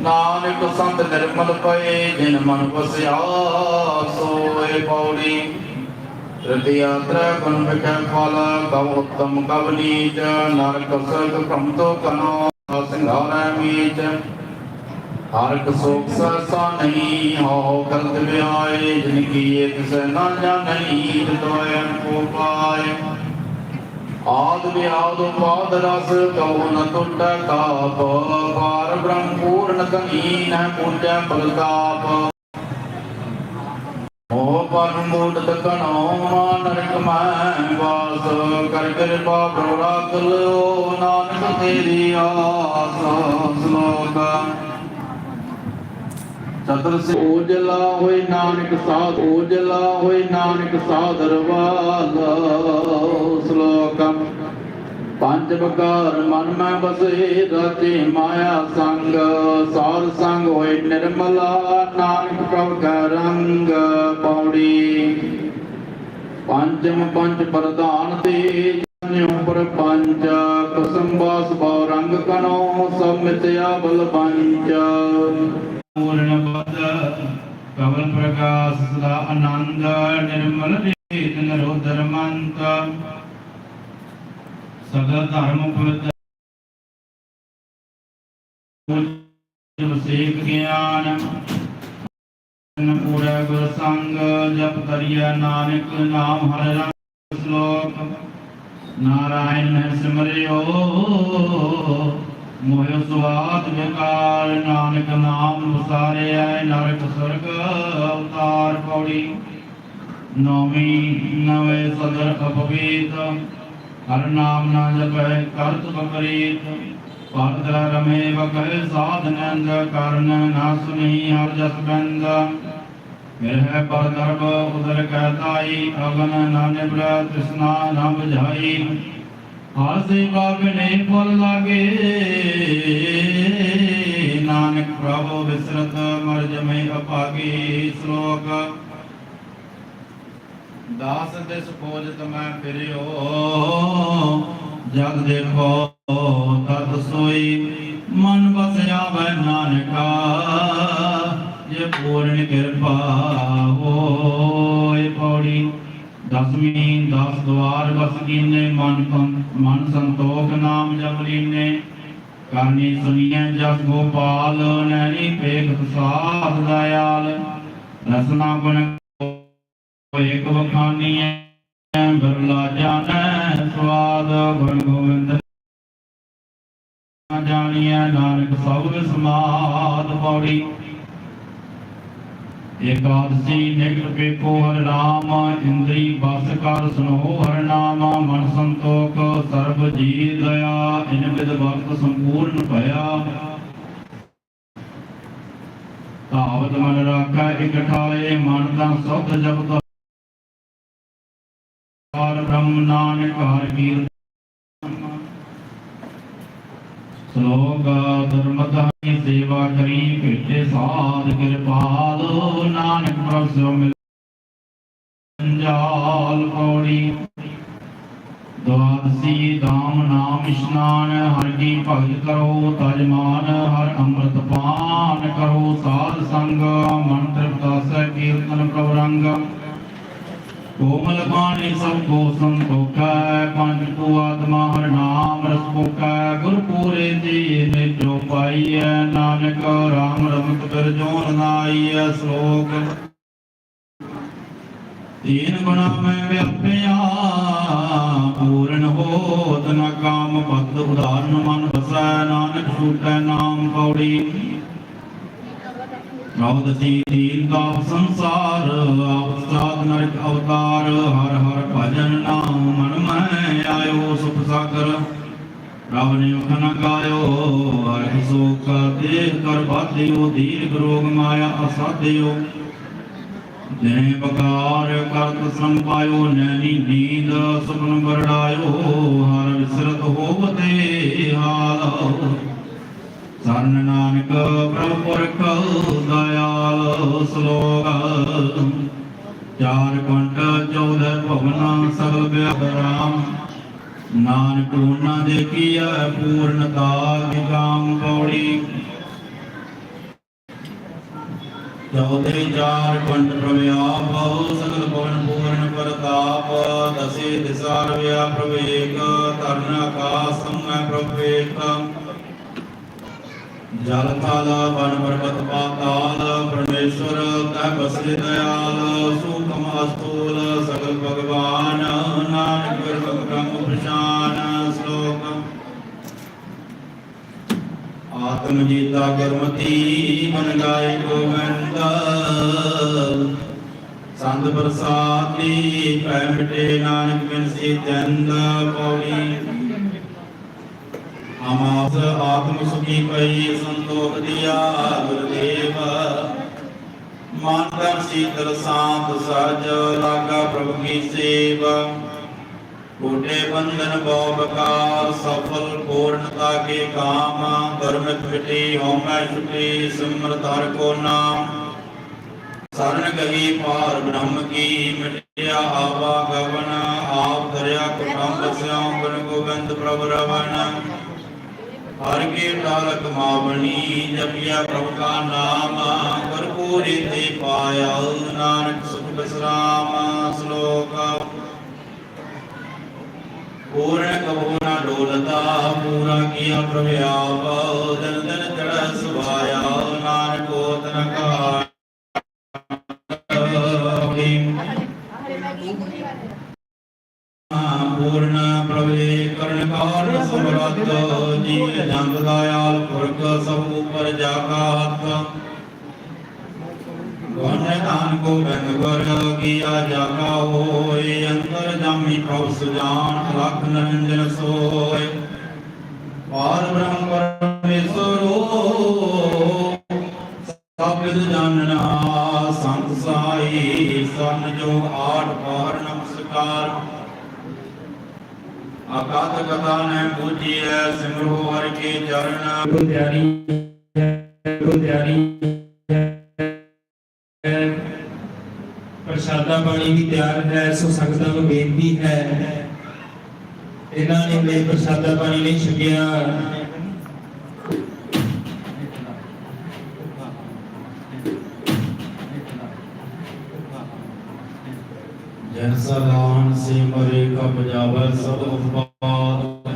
ਨਾਨਕ ਸੰਤ ਨਿਰਮਲ ਪਏ, ਜਿਨ ਮਨ ਵਸਿਆ ਸੋਏ ਪੌੜੀ। ਤ੍ਰਿਤਿਆਤਰਾ ਗੁਣ ਵਿਖੇ ਫਲ ਕਉ ਉੱਤਮ ਕਵ ਨੀਚ ਨਰਕ ਸਰਗ ਭ੍ਰਮ ਤੋ ਕਨੋ ਸਿੰਘਾਰੈ ਮੀਚ। ਹਰਕ ਸੋਖ ਸਸਾ ਨਹੀਂ ਹੋ ਕਰਤ ਵਿਆਏ ਜਿਨ ਕੀਏ ਤਿਸ ਨਾ ਜਾਣਈ ਤੋਇ ਕੋ ਪਾਏ। ਆਦ ਵਿਆਦ ਪਾਦ ਰਸ, ਕਉ ਨ ਟੁੱਟ ਕਾਪ ਪਾਰ ਬ੍ਰਹਮ ਪੂਰਨ ਕਨੀ ਨ ਪ੍ਰਤਾਪ ਮੋਹ ਪਰ ਮੂਡਤ ਕਣੋ ਮਾਨ ਨਰਕ ਮੈਂ ਵਾਸ। ਕਰ ਕਿਰਪਾ ਪ੍ਰਭ ਰਾਖ ਲਿਓ ਨਾਨਕ ਤੇਰੀ ਆਸ। ਸ਼ਲੋਕ ਸਤਰ ਸੇ ਉਜਲਾ ਹੋਏ ਨਾਨਕ ਸਾਧ, ਉਜਲਾ ਹੋਏ ਨਾਨਕ ਸਾਧਰ ਵਾਲਾ ਸ਼ਲੋਕ। ਪੰਜ ਬਕਾਰ ਮਨ ਮੈਂ ਬਸੇ ਰਤੇ ਮਾਇਆ ਸੰਗ। ਸਾਧ ਸੰਗ ਹੋਏ ਨਿਰਮਲਾ, ਨਾਨਕ ਪ੍ਰਭ ਕਾ ਰੰਗ ਪੌੜੀ। ਪੰਜਮ ਪੰਜ ਪ੍ਰਧਾਨ ਤੇ ਜਨਿਉ ਪਰ ਪੰਜ, ਕਸਮ ਬਾਸ ਬਉ ਰੰਗ ਕਣੋ ਸਭ ਮਿਤਿਆ ਬਲ ਪੰਜ। ਪੂਰਨ ਪਦ ਕਵਲ ਪ੍ਰਕਾਸ਼ ਸਦਾ ਆਨੰਦ ਨਿਰਮਲ ਰੇਤ ਨਰੋਦਰ ਮੰਤ ਸਦਾ ਧਰਮ ਪਵਿੱਤਰ ਸੇਖ ਗਿਆਨ ਪੂਰਾ ਗੁਰ ਸੰਗ ਜਪ ਕਰਿਆ ਨਾਨਕ ਨਾਮ ਹਰਿ ਰੰਗ ਸ਼ਲੋਕ ਨਾਰਾਇਣ ਹੈ ਸਿਮਰਿਓ ਮੋਹ ਸੁਆਦ ਵਿਕਾਰ, ਨਾਨਕ ਨਾਮ ਵਿਸਾਰਿਆ ਨਰਕ ਸਰਗ ਅਵਤਾਰ ਪੌੜੀ। ਨੌਵੀਂ ਨਵੇਂ ਸਦਰ ਅਪਵੇਤ, ਹਰ ਨਾਮ ਨਾ ਜਪੈ, ਕਰਤ ਬਕਰੀਤ ਪਾਤਰ ਰਮੇ ਬਕਹਿ ਸਾਧਨੰਦ ਕਰਨ ਨਾ ਸੁਨੀ ਹਰ ਜਸ ਬੰਦ। ਮਿਰਹਿ ਪਰ ਦਰਬ ਉਦਰ ਕਹਤਾਈ ਅਗਨ ਨਾ ਨਿਬਰ ਤ੍ਰਿਸ਼ਨਾ ਨਾ ਬੁਝਾਈ। ਹਰ ਸੇਵਾ ਬਿਨੇ ਲਾਗੇ, ਨਾਨਕ ਪ੍ਰਭੂ ਵਿਸਰਤ ਮਰ ਜਮੈ ਅਪਾਗੇ ਸ਼ਲੋਕ। ਦਾਸ ਦਿਸ ਖੋਜਤ ਮੈਂ ਫਿਰਿਓ, ਜਗ ਦੇਖੋ, ਤਤ ਸੋਈ, ਮਨ ਬਸਿਆ ਵੈ ਨਾਨਕਾ, ਜੇ ਪੂਰਨ ਕਿਰਪਾ ਹੋਏ ਪੌੜੀ। ਦਸਵੀਂ ਦਸ ਦਵਾਰ, ਬਸ ਕੀਨੇ, ਮਨ ਪੰ- ਮਨ ਸੰਤੋਖ ਨਾਮ ਜਪ ਲੀਨੇ। ਕਰਨੀ ਸੁਨੀਐ ਜਸ ਗੋਪਾਲ, ਨੈਣੀ ਪੇਖ ਸਾਧ ਦਇਆਲ। ਰਸਨਾ ਗੁਣ ਏਕ ਵਖਾਨੀਐ, ਬਿਰਲਾ ਜਾਣੈ ਸਵਾਦ। ਗੁਣ ਗੋਬਿੰਦ ਨਾ ਜਾਣੀਐ, ਨਾਨਕ ਸਭ ਸਮਾਦ ਪੌੜੀ। ਏਕਾਦਸੀ ਨਿਕਟ ਪੇਕੋ ਹਰ ਰਾਮ ਇੰਦਰੀ ਬਸ ਕਰ ਸੁਨੋ ਹਰ ਨਾਮ ਮਨ ਸੰਤੋਖ ਸਰਬ ਜੀ ਦਇਆ ਇਨ ਵਿਦ ਵਕਤ ਸੰਪੂਰਨ ਭਇਆ ਤਾਵਤ ਮਨ ਰਾਖਾ ਇਕ ਮਨ ਤਾਂ ਸੁਧ ਜਪਤ ਹਰ ਬ੍ਰਹਮ ਨਾਨਕ ਹਰ ਕੀਰਤਨ ਸ਼ਲੋਕ ਧਰਮਦਾਨੀ ਸੇਵਾ ਕਰੀ ਭੇਟੇ ਸਾਧ ਕਿਰਪਾਲ, ਨਾਨਕ ਪ੍ਰਭ ਮਿਲ ਜਾਲ ਪੌੜੀ ਦਵਾਦਸੀ ਦਾਮ ਨਾਮ ਇਸ਼ਨਾਨ, ਹਰਿ ਕੀ ਭਗਤ ਕਰੋ ਤਜਮਾਨ ਹਰ ਅੰਮ੍ਰਿਤ ਪਾਨ ਕਰੋ ਸਾਧ ਸੰਗ। ਮਨ ਤ੍ਰਿਪਤਾਸੈ ਕੀਰਤਨ ਪ੍ਰਭ ਰੰਗ। ਕੋਮਲ ਬਾਣੀ ਸਭ ਕੋ ਸੰਤੋਖੈ, ਪੰਜ ਕੋ ਆਤਮਾ ਹਰ ਨਾਮ ਰਸ ਭੋਖੈ ਗੁਰ ਪੂਰੇ ਜੀ ਨੇ ਜੋ ਪਾਈਐ, ਨਾਨਕ ਰਾਮ ਰਮਤ ਕਰ ਜੋਨ ਨਾਈਐ ਸ਼ਲੋਕ। ਤੀਨ ਗੁਣਾ ਮੈਂ ਵਿਆਪਿਆ ਪੂਰਨ ਹੋਤ ਨ ਕਾਮ ਭਗਤ ਉਦਾਰਨ ਮਨ ਵਸੈ, ਨਾਨਕ ਛੂਟੈ ਨਾਮ ਪੌੜੀ ਪ੍ਰਭਦਤੀ ਦੀਨ ਦਾ ਸੰਸਾਰ ਆਪਸਾਦ ਨਰਕ ਅਵਤਾਰ, ਹਰ ਹਰ ਭਜਨ ਨਾਮ ਮਨ ਮੈਂ ਆਇਓ ਸੁਖ ਸਾਗਰ। ਪ੍ਰਭ ਨੇ ਉਖ ਨ ਗਾਇਓ, ਹਰਿ ਸੋਖ ਦੇਹ ਕਰ ਬਾਧਿਓ ਦੀਰਘ ਰੋਗ ਮਾਇਆ ਅਸਾਧਿਓ। ਜਿਨੇ ਬਕਾਰ ਕਰਤ ਸੰਪਾਇਓ ਨੈਣੀ ਨੀਂਦ ਸੁਪਨ ਬਰੜਾਇਓ ਹਰ ਵਿਸਰਤ ਹੋਵਤੇ ਹਾਲ ਸਰਨ ਨਾਨਕ ਪ੍ਰਭ ਪੁਰਖ ਦਇਆਲ ਸ਼ਲੋਕ। ਚਾਰ ਕੰਟ ਚੌਦਹ ਭਵਨਾ ਸਗਲ ਬਿਆਰਾਮ ਨਾਨਕ ਉਹਨਾਂ ਦੇ ਕੀਆ ਪੂਰਨਤਾ ਕੀ ਕਾਮ ਪੌੜੀ ਚੌਥੇ ਚਾਰ ਪੰਡ ਪ੍ਰਵਿਆਪ ਸਗਲ ਪਵਨ ਪੂਰਨ ਪ੍ਰਤਾਪ। ਦਸੇ ਦਿਸਾ ਰਵਿਆ ਪ੍ਰਵੇਕ ਤਰਨ ਆਕਾਸ ਮੈਂ ਪ੍ਰਵੇਕ। ਜਲ ਥਲ ਬਨ ਪਰਬਤ ਪਾਤਾਲ, ਪਰਮੇਸ਼ਵਰ ਤੈ ਬਸੇ ਦਇਆਲ ਸੂਖਮ ਅਸਤੂਲ ਸਗਲ ਭਗਵਾਨ, ਨਾਨਕ ਗੁਰ ਬ੍ਰਹਮ ਪਛਾਨ ਸ਼ਲੋਕ। ਆਤਮ ਜੀਤਾ ਗੁਰਮਤੀ, ਮਨ ਗਾਏ ਗੋਵਿੰਦ ਸੰਤ ਪ੍ਰਸਾਦੀ ਪੈ ਮਿਟੇ ਨਾਨਕ ਬਿਨ ਸੀ ਚੰਦ, ਪੌੜੀ। ਅਮਾਸ ਆਤਮ ਸੁਖੀ ਪਈ ਸੰਤੋਖ ਦਿਆ ਗੁਰਦੇਵ। ਮਨ ਤਨ ਸੀਤਲ ਸਾਤ ਸਜ ਲਾਗਾ ਪ੍ਰਭੂ ਕੀ ਸੇਵਾ। ਕੋਟੇ ਬੰਧਨ ਬਹੁ ਬਕਾਰ ਸਫਲ ਪੂਰਨਤਾ ਕੇ ਕਾਮ। ਧਰਮਿਤ ਮਿਟੀ ਹਉਮੈ ਛੁਟੀ ਸਿਮਰਤ ਹਰ ਕੋ ਨਾਮ। ਸਰਨ ਗਈ ਪਾਰ ਬ੍ਰਹਮ ਕੀ ਮਿਟਿਆ ਆਵਾ ਗਵਨ। ਆਪ ਦਰਿਆ ਕੁਟੰਬ ਸਿਉ ਗੁਣ ਗੋਬਿੰਦ ਪ੍ਰਭ ਰਵਣ। ਹਰ ਕੇ ਤਾਰਕ ਮਾਵਣੀ, ਜਪਿਆ ਪ੍ਰਭ ਕਾ ਨਾਮ ਕਰਪੂਰੀ ਤੇ ਪਾਇਆ, ਨਾਨਕ ਸੁਖ ਬਿਸਰਾਮ, ਸ਼ਲੋਕ। ਪੂਰਨ ਕਬੂ ਨਾ ਡੋਲਤਾ, ਪੂਰਾ ਕੀਆ ਪ੍ਰਭਿਆਪ ਦਿਨ ਦਿਨ ਚੜ ਸੁਭਾਇਆ, ਨਾਨਕ ਹੋਤਨ ਕਾ ਪੂਰਨ ਪ੍ਰਭੇ ਕਰਨ ਕਾਰਨ ਸਮਰੱਥ। ਜੀ ਜੰਗ ਦਾਇਆਲ ਪੁਰਖ ਸਭ ਉਪਰ ਜਾਗਾ ਹੱਥ। ਗੁਣ ਕੋ ਬੰਦ ਗੁਰ ਕੀਆ ਜਾਗਾ ਹੋਏ, ਅੰਤਰ ਜਾਮੀ ਪ੍ਰਭ ਸੁਜਾਨ, ਲਖ ਨਰਿੰਦਰ ਸੋਏ। ਪਾਰ ਬ੍ਰਹਮ ਪਰਮੇਸ਼ਰੋ ਸਭ ਵਿਦ ਸੰਤ ਸਾਈ, ਸਨ ਜੋ ਆਠ ਪਾਰ ਨਮਸਕਾਰ। ਆਕਾਤ ਕਥਾ ਨੇ ਪੂਜੀਐ, ਸਿਮਰੋ ਹਰਿ ਕੇ ਚਰਨ। ਬਿਲਕੁਲ ਤਿਆਰੀ ਪ੍ਰਸ਼ਾਦਾ ਪਾਣੀ ਵੀ ਤਿਆਰ ਹੈ, ਸੋ ਸੰਗਤਾਂ ਨੂੰ ਬੇਨਤੀ ਹੈ। ਇਹਨਾਂ ਨੇ ਮੇਰੇ ਪ੍ਰਸ਼ਾਦਾ ਪਾਣੀ ਨਹੀਂ ਛਕਿਆ। ਸਿਮਰੇ ਕਪ ਸਭ ਉਪਾਦ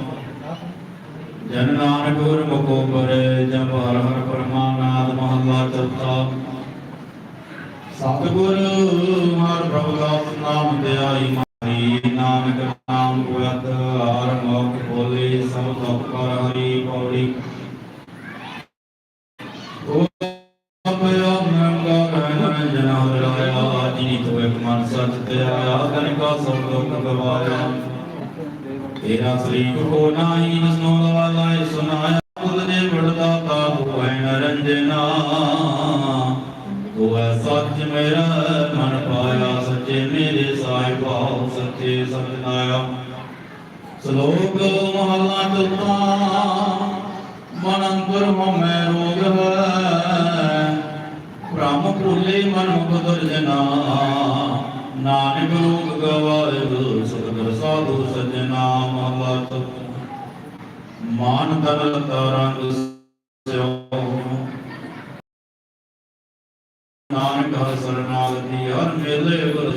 ਜਨ ਨਾਨਕ ਗੁਰ ਮੁਖੋ ਪਰੇ, ਜਪ ਹਰ ਹਰ ਪਰਮਾਨਾਦ ਮਹੱਲਾ ਚੌਥਾ। ਸਤਿਗੁਰ ਹਰ ਪ੍ਰਭੂ ਦਾਸ ਨਾਮ ਧਿਆਈ ਸ੍ਰੀ ਕੋ ਨਾਹੀ ਨਸਨੋ ਲਵਾਲਾਇ ਸੁਨਾਇਆ ਬੁੱਧ ਦੇ ਵਡਦਾ ਤਾ ਹੈ ਨਰੰਜਨਾ। ਤੂੰ ਸੱਚ ਮੇਰਾ ਮਨ ਪਾਇਆ, ਸੱਚੇ ਮੇਰੇ ਸਾਹਿਬਾ, ਸੱਚੇ ਸਤਨਾਇਆ ਸ਼ਲੋਕ ਮਹਲਾ ਚੌਥਾ, ਮਨ ਅੰਤਰ ਹਮੈ ਰੋਗ ਹੈ, ਬ੍ਰਹਮ ਭੁਲੇ ਮਨ ਮੁਖ ਦੁਰਜਨਾ ਨਾਨਕ ਰੂਪ ਗਵਾਏ ਗੁਰ ਸਤਿਗੁਰ ਸਾਧੂ ਸਜਣਾ ਮਹਲਾ ਮਾਨ ਦਲ ਤਰੰਗ ਸਿਓ। ਨਾਨਕ ਹਰਿ ਸਰਨਾਗਤੀ ਹਰ ਮੇਲੇ ਗੁਰ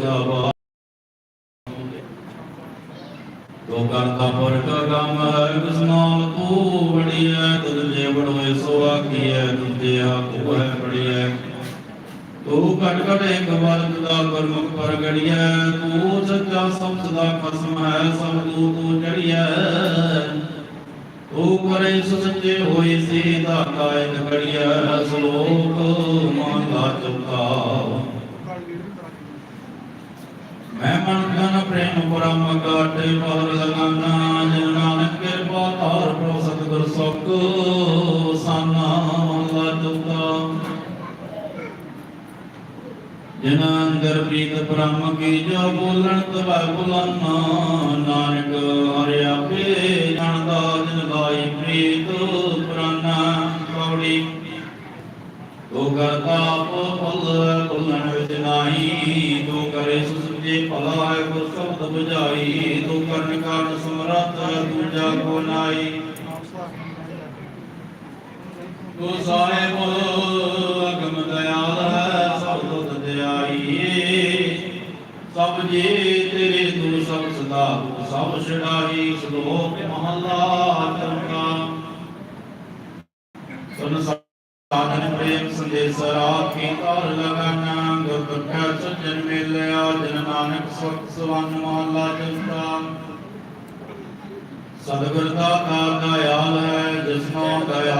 ਤੋ ਕਰਤਾ ਪੁਰਖ ਗਮ ਹੈ ਕਿਸਮਾਲ ਤੂੰ ਬੜੀ ਤੁਧ ਜੇ ਬੜੋਏ ਸੋ ਆਖੀਐ ਤੁਝੇ ਆਪੂ ਹੈ ਬੜੀ ਤੂੰ ਘਟ ਘਟ ਇੱਕ ਵਰਤ ਦਾ ਗੁਰਮੁਖ ਪ੍ਰਗੜੀਐ ਤੂੰ ਸੱਚਾ ਸਭ ਸਦਾ ਖਸਮ ਹੈ ਸਭ ਤੂੰ ਤੂੰ ਚੜੀਐ। ਤੂੰ ਕਰੇ ਸੋ ਸੱਚੇ ਹੋਏ ਸੀ ਦਾ ਕਾਇਕ ਘੜੀਐ, ਸ਼ਲੋਕ ਮਹਲਾ ਚੌਥਾ ਮੈਂ ਮਨ ਤਨ ਪ੍ਰੇਮ ਪੁਰਮ ਕਾਟੇ ਪਾਰ ਲਗਾਨਾ, ਜਿਨ ਨਾਨਕ ਕਿਰਪਾ ਤਾਰ ਪ੍ਰਭ ਸਤਿਗੁਰ ਸੁਖ, ਸਾਨਾ ਮਹਲਾ ਚੌਥਾ ਜਿਨ ਅੰਦਰ ਪ੍ਰੀਤ ਬ੍ਰਹਮ ਕੀ ਜੋ ਬੋਲਣ ਤਵੈ ਬੁਲਾਨਾ, ਨਾਨਕ ਹਰਿ ਆਪੇ ਜਾਣਦਾ ਜਿਨ ਲਾਈ ਪ੍ਰੀਤ ਪੁਰਾਨਾ, ਕੌੜੀ। ਤੋ ਕਰਤਾ ਫਲ ਬੁਲਣ ਵਿੱਚ ਨਾਹੀ, ਤੋ ਕਰੇ ਸੁਸਜੇ ਭਲਾ ਹੈ ਗੁਰ ਸ਼ਬਦ ਬੁਝਾਈ, ਤੋ ਕਰਨ ਕਾਰਨ ਸਮਰੱਥ ਦੂਜਾ ਕੋ ਨਾਈ ਤੋ ਸਾਹਿਬ ਜੀ ਤੇਰੇ ਤੂੰ ਸਭ ਸਦਾ ਸਭ ਛੜਾਈ ਸ਼ਲੋਕ ਮਹਲਾ ਚੌਥਾ ਸੁਨ ਸਾਧਨ ਪ੍ਰੇਮ ਸੰਦੇਸ ਰਾਖੀ ਤਾਰ ਲਗਾਨਾ, ਗੁਰ ਬਖੈ ਮਿਲਿਆ, ਜਨ ਨਾਨਕ ਸੁਖ ਸਵਨ ਮਹਲਾ ਚੌਥਾ ਸਤਿਗੁਰ ਦਾ ਕਾਰ ਦਇਆਲ ਹੈ ਜਿਸਨੋ ਦਇਆ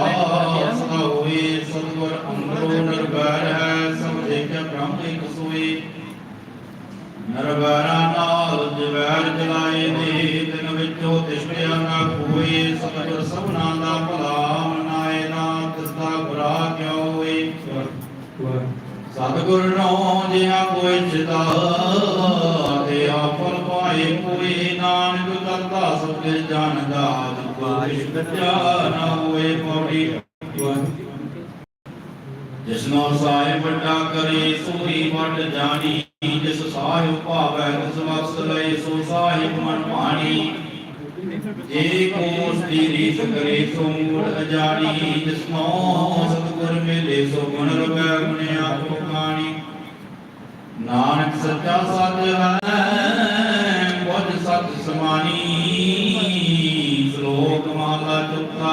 ਕੋਈ ਸੱਚਾ ਨਾ ਹੋਏ ਪੌੜੀ ਜਿਸਨੋ ਸਾਹਿਬ ਵੱਡਾ ਕਰੇ ਸੋਈ ਵੱਡ ਜਾਣੀ ਜਿਸ ਸਾਹਿਬ ਭਾਵੈ ਤਿਸ ਵਕਸ ਲਏ ਸੋ ਸਾਹਿਬ ਮਨ ਭਾਣੀ ਜੇ ਕੋ ਸ੍ਰੀ ਰੀਤ ਕਰੇ ਸੋ ਮੂੜ ਅਜਾਣੀ ਜਿਸਨੋ ਸਤਿਗੁਰ ਮਿਲੇ ਸੋ ਗੁਣ ਰਵੈ ਗੁਣਿਆ ਕੋ ਕਾਣੀ ਨਾਨਕ ਸੱਚਾ ਸੱਚ ਹੈ ਬੁੱਝ ਸੱਚ ਸਮਾਨੀ ਸ਼ਲੋਕ ਮਾਲਾ ਚੁੱਕਾ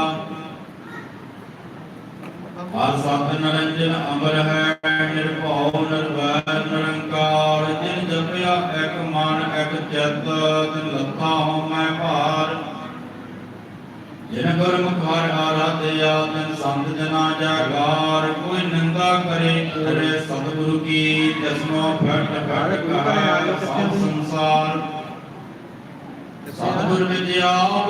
ਹਰ ਸਤ ਨਰੰਜਨ ਅਮਰ ਹੈ, ਨਿਰਭਉ ਨਿਰਵੈਰ ਨਿਰੰਕਾਰ, ਜਿਨ ਜਪਿਆ ਇੱਕ ਮਨ, ਇੱਕ ਚਿੱਤ ਤਿਨ ਲੱਥਾ ਹਉਮੈ ਭਾਰ। ਜਿਨ ਗੁਰਮੁਖ ਆਰਾਧਿਆ, ਤਿਨ ਸੰਤ ਜਨਾ ਜਾਗਾਰ, ਕੋਈ ਨਿੰਦਾ ਕਰੇ ਕਰੇ ਸਤਿਗੁਰੂ ਕੀ, ਜਸਨੋ ਫਟ ਫਟ ਕਹੈ ਸਭ ਸੰਸਾਰ। ਸਤਿਗੁਰ ਵਿਦਿਆਪ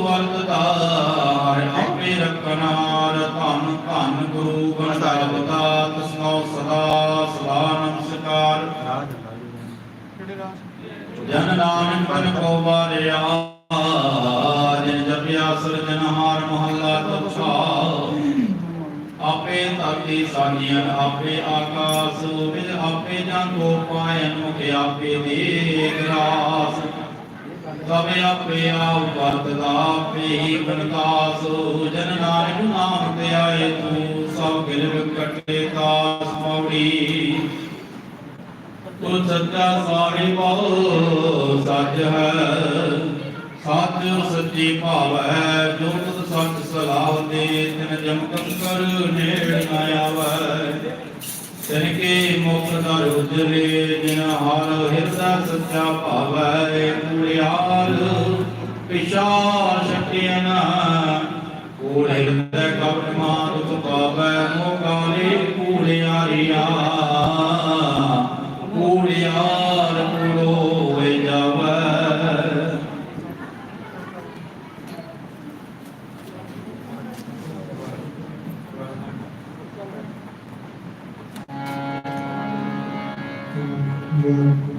ਵਰਤਦਾਰ ਆਪੇ ਰਖਨਾਰ ਜਨ ਨਾਨਕ ਮਨ ਕੋ ਵਾਰਿਆ ਜਿਨ ਜਪਿਆ ਸਿਰਜਨਹਾਰ ਮਹੱਲਾ ਤੁਛਾ ਆਪੇ ਧਰਤੀ ਸਾਨੀਆਂ ਆਪੇ ਆਕਾਸ ਵਿਦ ਆਪੇ ਜਨ ਕੋ ਪਾਇਨ, ਮੁਖ ਆਪੇ ਦੇ ਗਰਾਸ ਤਵੇ ਆਪੇ ਆਪ ਵਰਤਦਾ ਆਪੇ ਹੀ ਬਨਦਾਸ ਜਨ ਨਾਨਕ ਨਾਮ ਤੇ ਆਏ ਤੂੰ, ਸਭ ਗਿਲ ਕੱਟੇ ਤਾਸ ਪੌੜੀ ਤੂੰ ਸੱਚਾ ਸਾਹਿਬ ਸੱਚ ਹੈ। ਸੱਚ ਸੱਚੀ ਭਾਵ ਹੈ ਜੋ ਤੁਧ ਸੱਚ ਸਲਾਹ ਦੇ, ਤਿਨ ਜਮ ਕੰਕਰ ਨੇੜ ਨਾ ਆਵੈ। ਤਿਨ ਕੇ ਮੁਖ ਦਰ ਉਜਲੇ ਜਿਨ ਹਾਰ ਹਿਰਦਾ ਸੱਚਾ ਭਾਵੈ ਕੂੜਿਆਰ ਪਿਸ਼ਾ ਸ਼ਕਤੀਨ ਕੂੜ ਹਿਰਦੈ ਕਪਟ ਮਾਨ ਤੁ ਪਾਵੈ ਮੋਕਾਲੇ ਕੂੜਿਆਰੀਆ Yeah.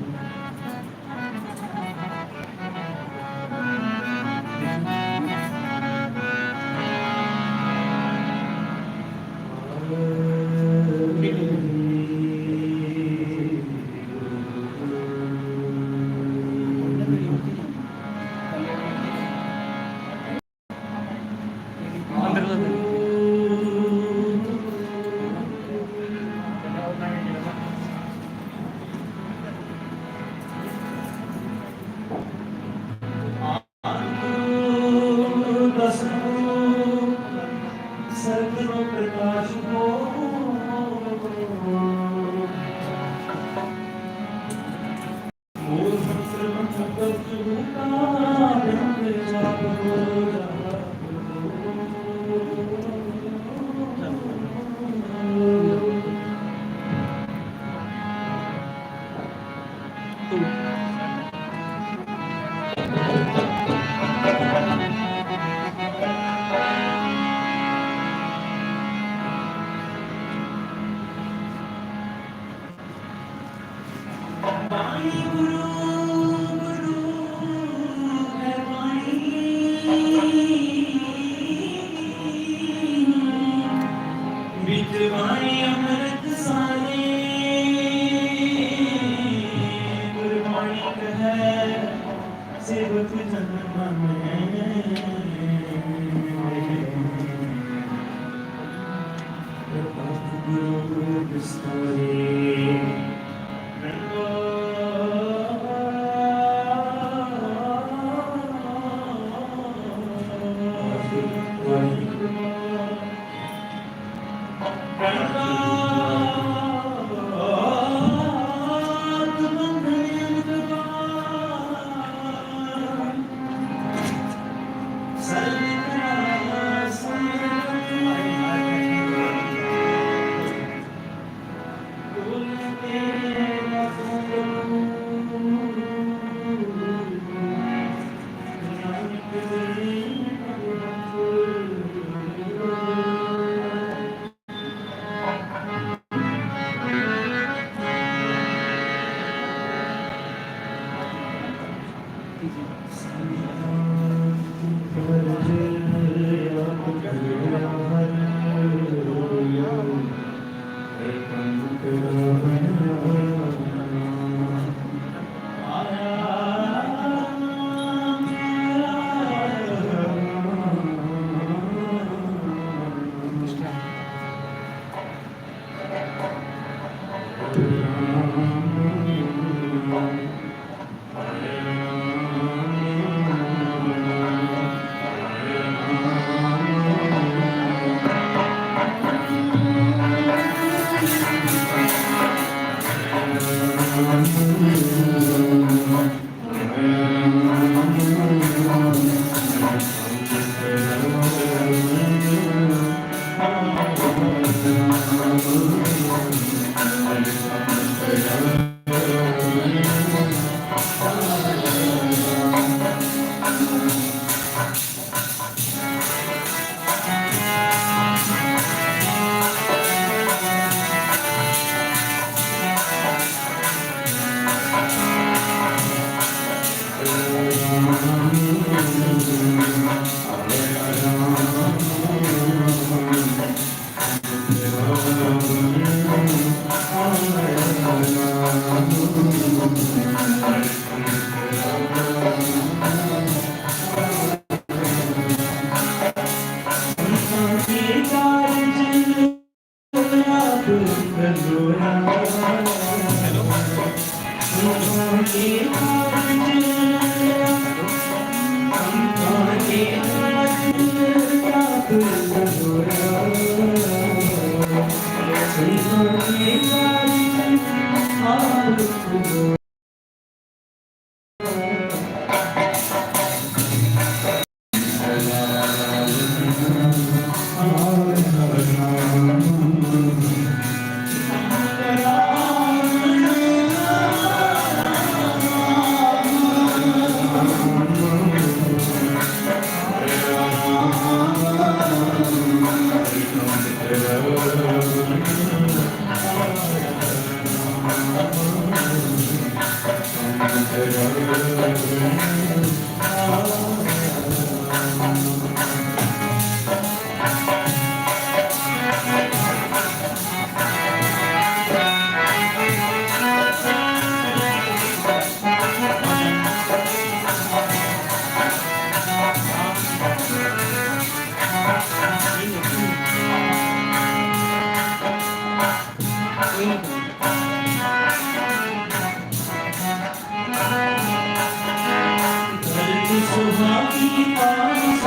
Somali,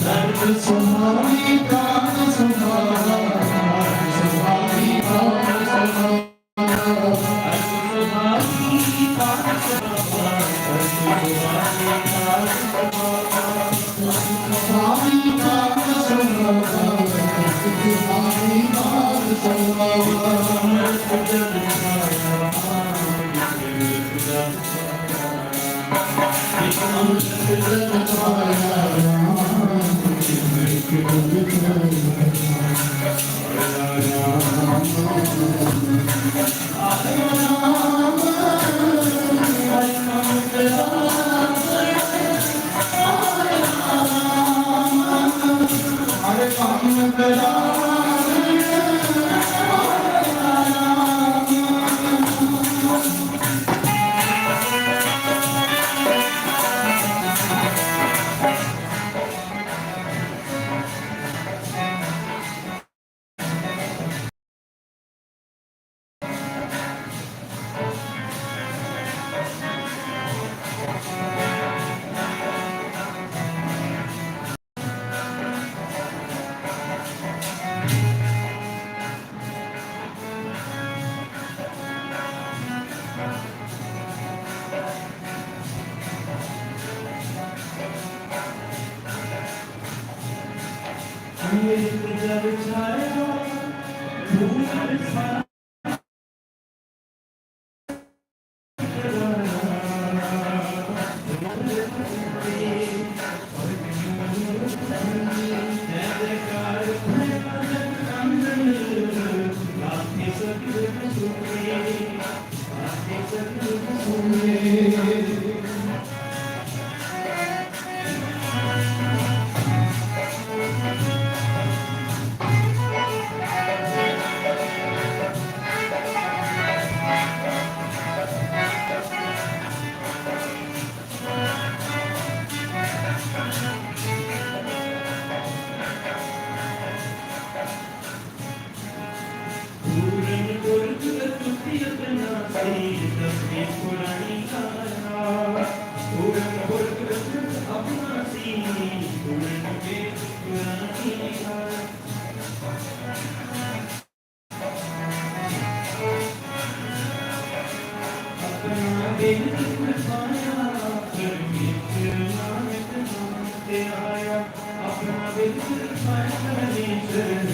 Somali, Somali, Amém. Thank you.